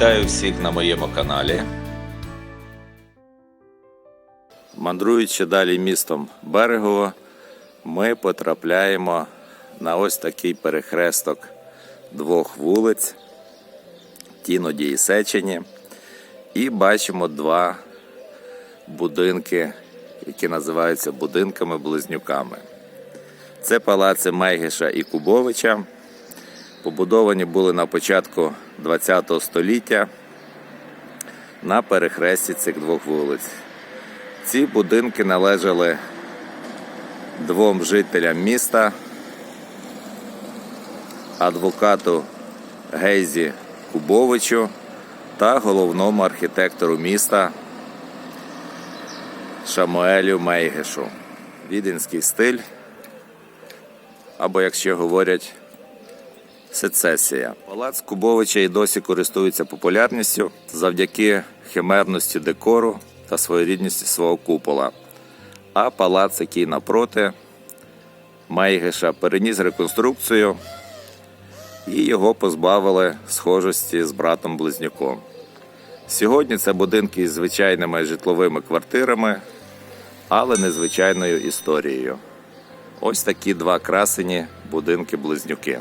Вітаю всіх на моєму каналі. Мандруючи далі містом Берегово, ми потрапляємо на ось такий перехресток двох вулиць Тіноді і Сечені. І бачимо два будинки, які називаються будинками-близнюками. Це палаци Мейгиша і Кубовича. Побудовані були на початку ХХ століття на перехресті цих двох вулиць. Ці будинки належали двом жителям міста, адвокату Гейзі Кубовичу та головному архітектору міста Шамуелю Мейгишу. Віденський стиль, або, якщо говорять, сецесія. Палац Кубовича і досі користується популярністю завдяки химерності декору та своєрідності свого купола. А палац, який напроти Мейгиша, переніс реконструкцію і його позбавили схожості з братом-близнюком. Сьогодні це будинки із звичайними житловими квартирами, але незвичайною історією. Ось такі два красені будинки-близнюки.